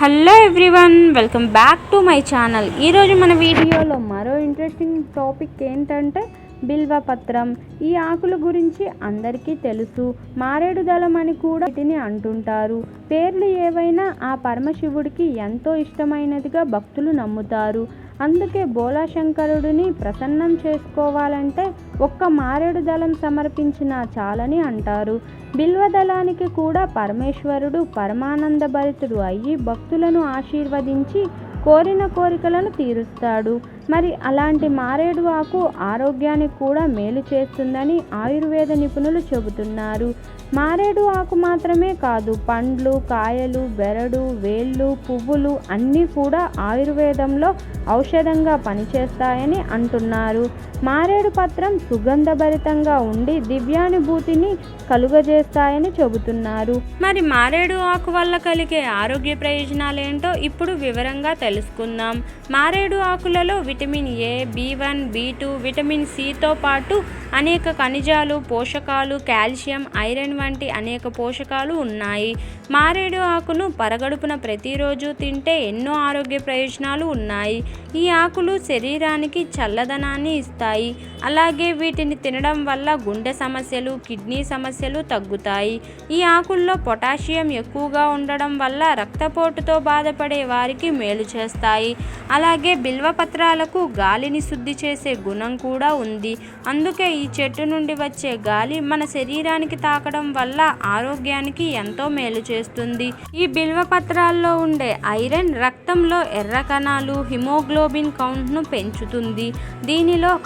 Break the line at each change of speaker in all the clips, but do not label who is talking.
Hello everyone welcome back to my channel. ఈరోజు మన వీడియోలో మరో ఇంట్రెస్టింగ్ టాపిక్ ఏంటంటే బిల్వపత్రం. ఈ ఆకుల గురించి అందరికీ తెలుసు మారేడు దళం అని కూడా వీటిని అంటుంటారు. పేర్లు ఏవైనా ఆ పరమశివుడికి ఎంతో ఇష్టమైనదిగా భక్తులు నమ్ముతారు. అందుకే బోలాశంకరుడిని ప్రసన్నం చేసుకోవాలంటే ఒక్క మారేడు దళం సమర్పించిన చాలని అంటారు. బిల్వదళానికి కూడా పరమేశ్వరుడు పరమానంద భరితుడు అయ్యి భక్తులను ఆశీర్వదించి కోరిన కోరికలను తీరుస్తాడు. మరి అలాంటి మారేడు ఆకు ఆరోగ్యానికి కూడా మేలు చేస్తుందని ఆయుర్వేద నిపుణులు చెబుతున్నారు. మారేడు ఆకు మాత్రమే కాదు పండ్లు కాయలు బెరడు వేళ్ళు పువ్వులు అన్నీ కూడా ఆయుర్వేదంలో ఔషధంగా పనిచేస్తాయని అంటున్నారు. మారేడు పత్రం సుగంధభరితంగా ఉండి దివ్యానుభూతిని కలుగజేస్తాయని చెబుతున్నారు. మరి మారేడు ఆకు వల్ల కలిగే ఆరోగ్య ప్రయోజనాలు ఏంటో ఇప్పుడు వివరంగా తెలుసుకుందాం. మారేడు ఆకులలో vitamin vitamin A B one B two vitamin సితో పాటు అనేక ఖనిజాలు పోషకాలు కాల్షియం ఐరన్ వంటి అనేక పోషకాలు ఉన్నాయి. మారేడు ఆకును పరగడుపున ప్రతిరోజు తింటే ఎన్నో ఆరోగ్య ప్రయోజనాలు ఉన్నాయి. ఈ ఆకులు శరీరానికి చల్లదనాన్ని ఇస్తాయి. అలాగే వీటిని తినడం వల్ల గుండె సమస్యలు కిడ్నీ సమస్యలు తగ్గుతాయి. ఈ ఆకుల్లో పొటాషియం ఎక్కువగా ఉండడం వల్ల రక్తపోటుతో బాధపడే వారికి మేలు చేస్తాయి. అలాగే బిల్వపత్రాలకు గాలిని శుద్ధి చేసే గుణం కూడా ఉంది. అందుకే ఈ చెట్టు నుండి వచ్చే గాలి మన శరీరానికి తాకడం వల్ల ఆరోగ్యానికి ఎంతో మేలు చేస్తుంది. ఈ బిల్వపత్రాల్లో ఉండే ఐరన్ రక్తంలో ఎర్ర కణాలు హిమోగ్లోబిన్ కౌంట్ను పెంచుతుంది. దీనిలో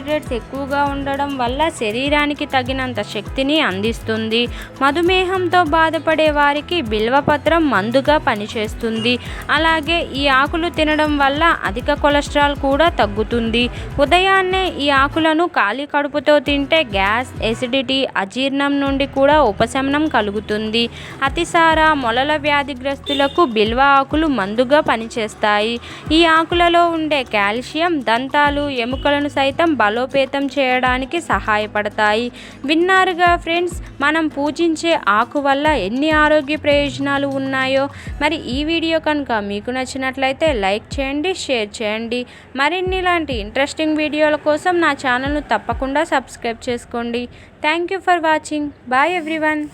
కార్బోహైడ్రేట్స్ ఎక్కువగా ఉండడం వల్ల శరీరానికి తగినంత శక్తిని అందిస్తుంది. మధుమేహంతో బాధపడే వారికి బిల్వపత్రం మందుగా పనిచేస్తుంది. అలాగే ఈ ఆకులు తినడం వల్ల అధిక కొలెస్ట్రాల్ కూడా తగ్గుతుంది. ఉదయాన్నే ఈ ఆకులను ఖాళీ కడుపుతో తింటే గ్యాస్ ఎసిడిటీ అజీర్ణం నుండి కూడా ఉపశమనం కలుగుతుంది. అతిసార మొలల వ్యాధిగ్రస్తులకు బిల్వ ఆకులు మందుగా పనిచేస్తాయి. ఈ ఆకులలో ఉండే కాల్షియం దంతాలు ఎముకలను సైతం బలోపేతం చేయడానికి సహాయపడతాయి. విన్నారుగా ఫ్రెండ్స్ మనం పూజించే ఆకు వల్ల ఎన్ని ఆరోగ్య ప్రయోజనాలు ఉన్నాయో? మరి ఈ వీడియో కనుక మీకు నచ్చినట్లయితే లైక్ చేయండి షేర్ చేయండి. మరిన్ని ఇలాంటి ఇంట్రెస్టింగ్ వీడియోల కోసం నా ఛానల్ను తప్పకుండా సబ్స్క్రైబ్ చేసుకోండి. Thank you for watching. Bye everyone.